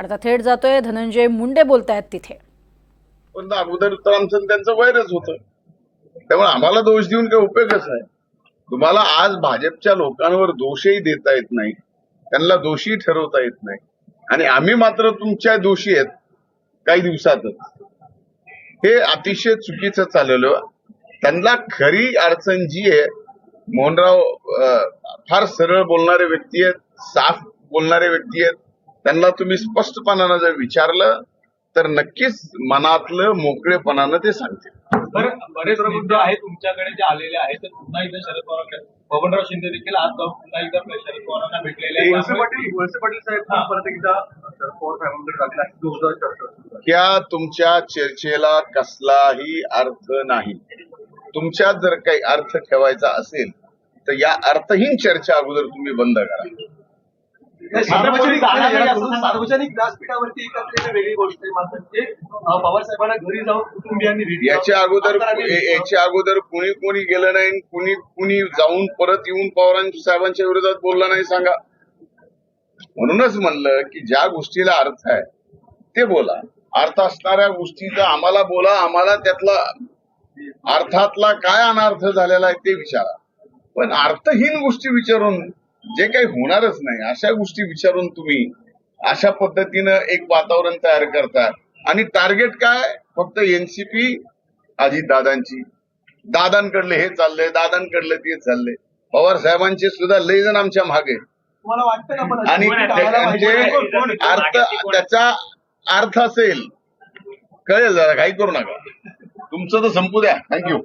आता थेट जातोय धनंजय मुंडे बोलतायत तिथे. पण अगोदर तर आमचं त्यांचं वैरच होतं. त्यामुळे आम्हाला दोष देऊन काही उपयोगच आहे तुम्हाला आज भाजपच्या लोकांवर दोषही देता येत नाही. त्यांना दोषी ठरवता येत नाही. आणि आम्ही मात्र तुमच्या दोषी आहेत काही दिवसातच. हे अतिशय चुकीचं चाललेलं. त्यांना खरी अडचण जी आहे मोहनराव फार सरळ बोलणारे व्यक्ती आहेत साफ बोलणारे व्यक्ती आहेत. त्यांना तुम्ही स्पष्टपणानं जर विचारलं तर नक्कीच मनातलं मोकळेपणानं ते सांगतील. बरं बरेच मुद्दे आहेत तुमच्याकडे जे आलेले आहेत ते पुन्हा एकदा शरद पवार बबनराव शिंदे देखील आज जाऊन पुन्हा एकदा शरद पवारांना भेटलेले आहेत. वळसे पाटील वळसे पाटील साहेब पण परत एकदा शरद पवार साहेबांकडे लागला जोरदार चर्चा. त्या तुमच्या चर्चेला कसलाही अर्थ नाही. तुमच्यात जर काही अर्थ ठेवायचा असेल तर या अर्थहीन चर्चा अगोदर तुम्ही बंद करा. सार्वजनिक सार्वजनिक व्यासपीठावरती एकत्र वेगळी गोष्ट आहे मात्र ते पवार साहेबांना घरी जाऊन कुटुंबियांनी भेट याच्या अगोदर याच्या अगोदर कुणी कुणी गेलं नाही कुणी कुणी जाऊन परत येऊन पवारां साहेबांच्या विरोधात बोलला नाही सांगा. म्हणूनच म्हणलं की ज्या गोष्टीला अर्थ आहे ते बोला. अर्थ असणाऱ्या गोष्टीचा आम्हाला बोला आम्हाला त्यातला अर्थातला काय अनर्थ झालेला आहे ते विचारा. पण अर्थहीन गोष्टी विचारून जे काही होणारच नाही अशा गोष्टी विचारून तुम्ही अशा पद्धतीनं एक वातावरण तयार करता. आणि टार्गेट काय? फक्त एनसीपी अजित दादांची. दादांकडले हे चाललंय दादांकडलं ते चाललंय. पवार साहेबांचे सुद्धा लय जण आमच्या मागे तुम्हाला वाटतं का पण? आणि म्हणजे. अर्थ त्याचा अर्थ असेल कळेल जरा काही करू नका. तुमचं तर संपू द्या. थँक्यू